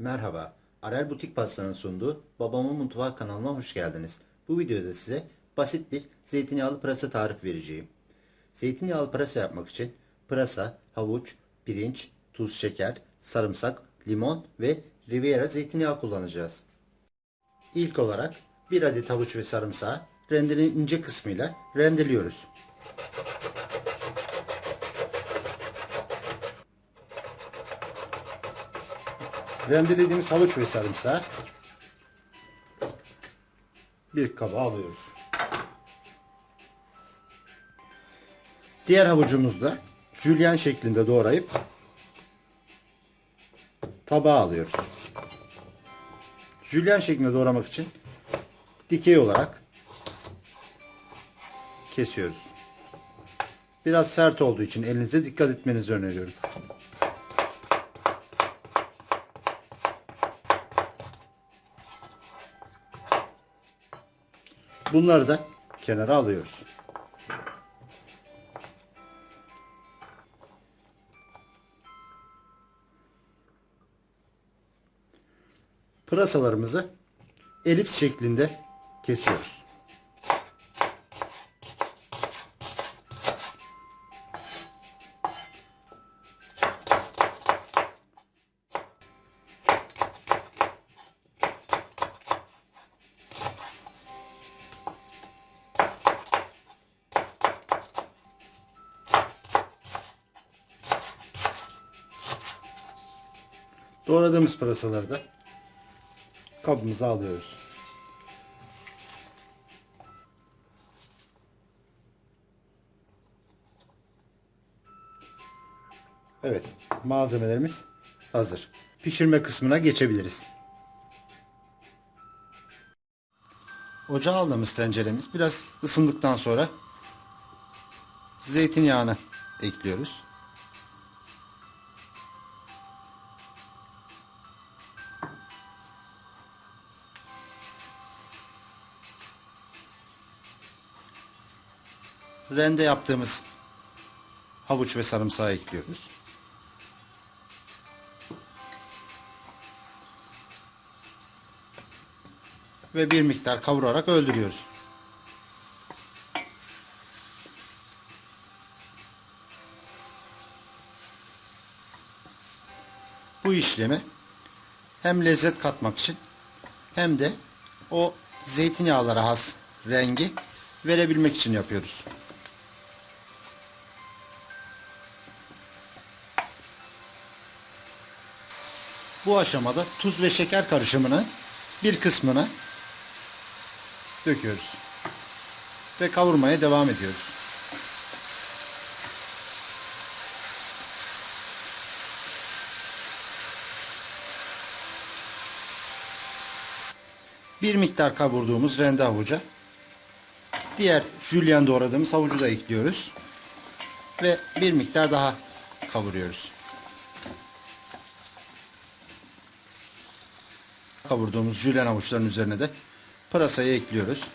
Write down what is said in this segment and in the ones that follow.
Merhaba, Arel Butik Pasta'nın sunduğu Babamın Mutfağı kanalına hoş geldiniz. Bu videoda size basit bir zeytinyağlı pırasa tarifi vereceğim. Zeytinyağlı pırasa yapmak için pırasa, havuç, pirinç, tuz, şeker, sarımsak, limon ve Riviera zeytinyağı kullanacağız. İlk olarak bir adet havuç ve sarımsağı rendenin ince kısmıyla rendeliyoruz. Rendelediğimiz havuç ve sarımsağı bir kaba alıyoruz. Diğer havucumuzu da jülyen şeklinde doğrayıp tabağa alıyoruz. Jülyen şeklinde doğramak için dikey olarak kesiyoruz. Biraz sert olduğu için elinize dikkat etmenizi öneriyorum. Bunları da kenara alıyoruz. Pırasalarımızı elips şeklinde kesiyoruz. Doğradığımız pırasaları da kabımıza alıyoruz. Evet, malzemelerimiz hazır. Pişirme kısmına geçebiliriz. Ocağa aldığımız tenceremiz biraz ısındıktan sonra zeytinyağını ekliyoruz. Rende yaptığımız havuç ve sarımsağı ekliyoruz. Ve bir miktar kavurarak öldürüyoruz. Bu işlemi hem lezzet katmak için hem de o zeytinyağlara has rengi verebilmek için yapıyoruz. Bu aşamada tuz ve şeker karışımını bir kısmını döküyoruz. Ve kavurmaya devam ediyoruz. Bir miktar kavurduğumuz rende havuca diğer jülyen doğradığımız havucu da ekliyoruz. Ve bir miktar daha kavuruyoruz. Kavurduğumuz jülyen avuçların üzerine de pırasayı ekliyoruz.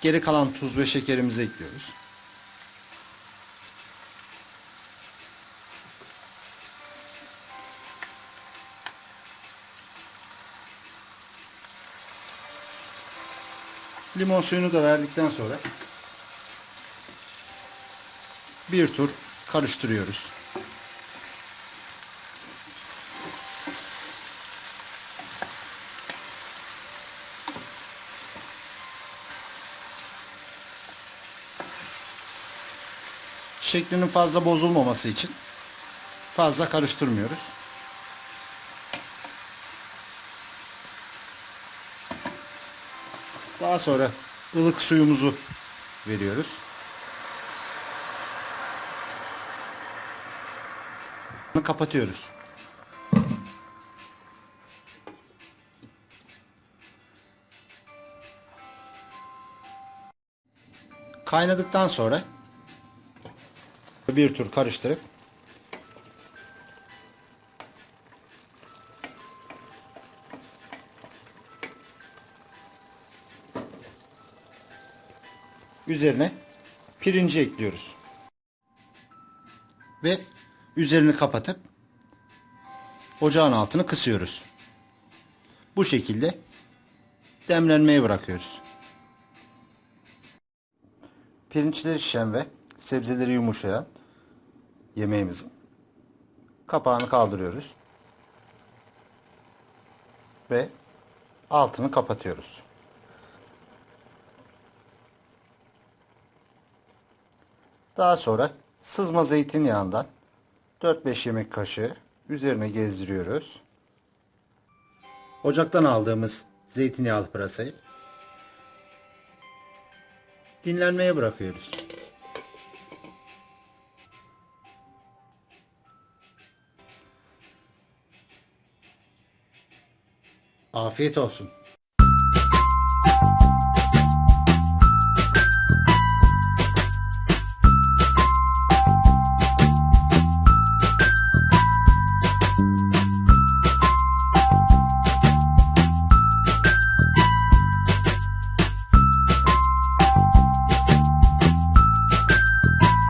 Geri kalan tuz ve şekerimizi ekliyoruz. Limon suyunu da verdikten sonra bir tur karıştırıyoruz. Şeklinin fazla bozulmaması için fazla karıştırmıyoruz. Daha sonra ılık suyumuzu veriyoruz. Kapatıyoruz. Kaynadıktan sonra bir tur karıştırıp üzerine pirinci ekliyoruz. Ve üzerini kapatıp ocağın altını kısıyoruz. Bu şekilde demlenmeye bırakıyoruz. Pirinçleri şişen ve sebzeleri yumuşayan yemeğimizin kapağını kaldırıyoruz. Ve altını kapatıyoruz. Daha sonra sızma zeytinyağından 4-5 yemek kaşığı üzerine gezdiriyoruz. Ocaktan aldığımız zeytinyağlı pırasayı dinlenmeye bırakıyoruz. Afiyet olsun.